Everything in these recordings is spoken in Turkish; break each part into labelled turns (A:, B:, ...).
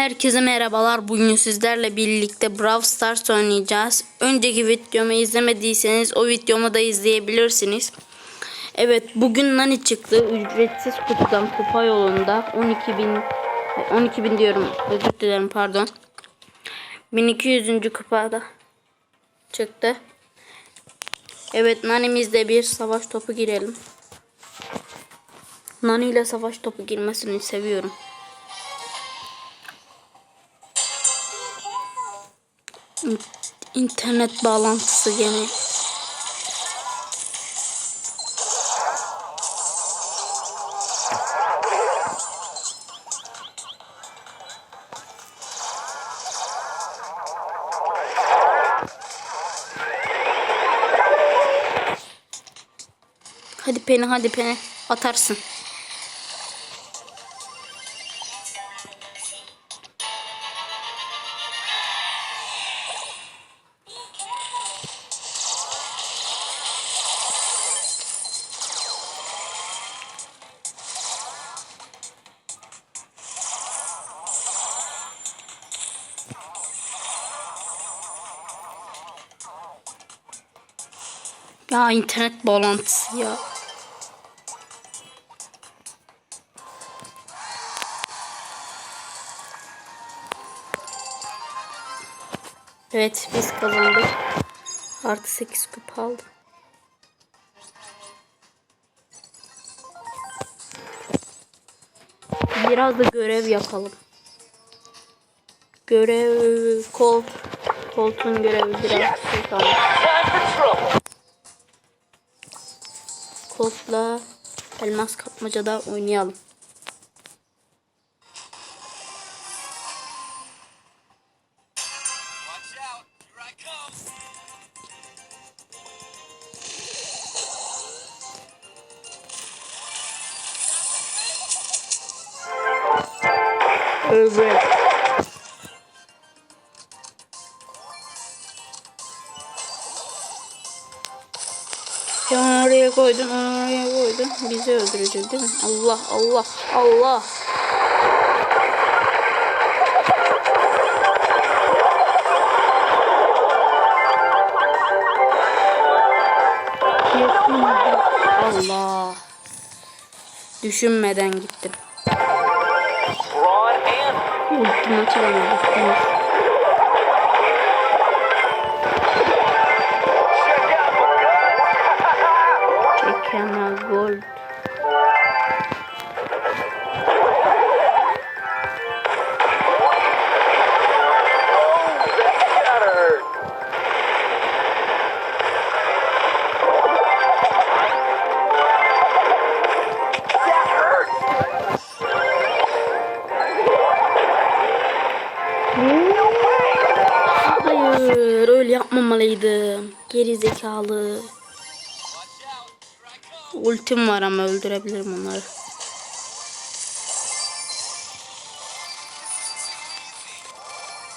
A: Herkese merhabalar. Bugün sizlerle birlikte Brawl Stars oynayacağız. Önceki videomu izlemediyseniz o videomu da izleyebilirsiniz. Evet bugün Nani çıktı. Ücretsiz kutudan kupa yolunda 12 bin 12 bin diyorum özür dilerim pardon. 1200. kupada çıktı. Evet Nani'mizde bir savaş topu girelim. Nani ile savaş topu girmesini seviyorum. İnternet bağlantısı gene. Hadi peni hadi peni atarsın. Ya internet bağlantısı ya. Evet biz kazandık. Artı 8 kupa aldım. Biraz da görev yapalım. Görev kol koltuğun görevi biraz kaldı. Koltla elmas kapmacada oynayalım. Evet. Ya onu oraya koydun, onu oraya koydun. Bizi öldürecek değil mi? Allah, Allah, Allah. Allah. Düşünmeden gittim.
B: Braun and
A: Ultima çalamadım. Çekemez gol.
B: got hurt. That hurt.
A: Hayır öyle yapmamalıydım. Geri zekalı. Ultim var ama öldürebilirim onları.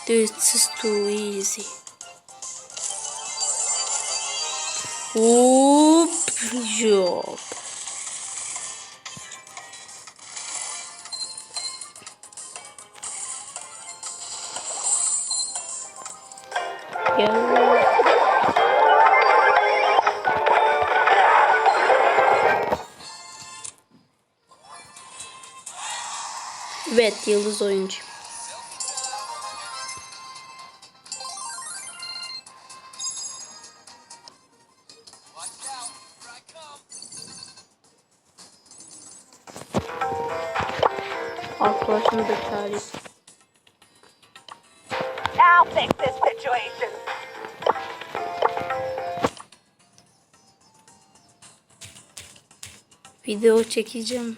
A: This is too easy. Whoop job. Gel. Evet yıldız oyuncu. Arkadaşını da çağırayım.
C: I'll fix this situation.
A: Video çekeceğim.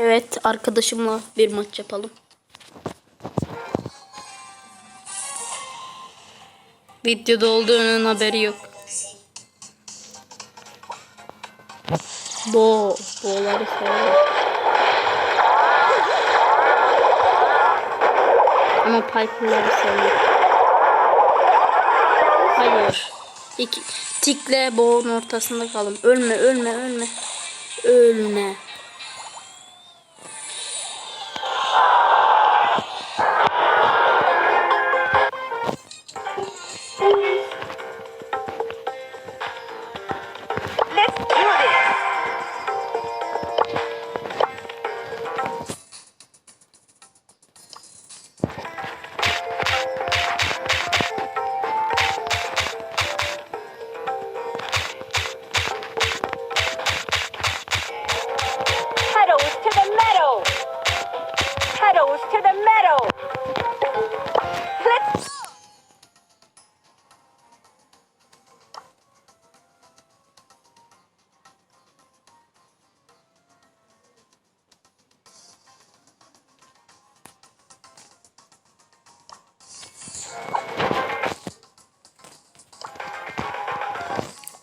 A: Evet arkadaşımla bir maç yapalım. Videoda olduğunun haberi yok. Bo, boğları severim. Ama Piper'ları sevmem. Hayır. İki, tikle boğun ortasında kalın. Ölme, ölme, ölme. Ölme.
C: Let's do this. To the meadow. To the meadow.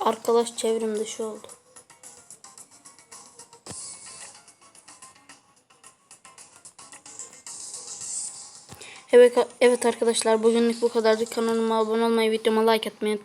A: Arkadaş çevrim dışı oldu. Evet, evet arkadaşlar bugünlük bu kadardı. Kanalıma abone olmayı, videoma like atmayı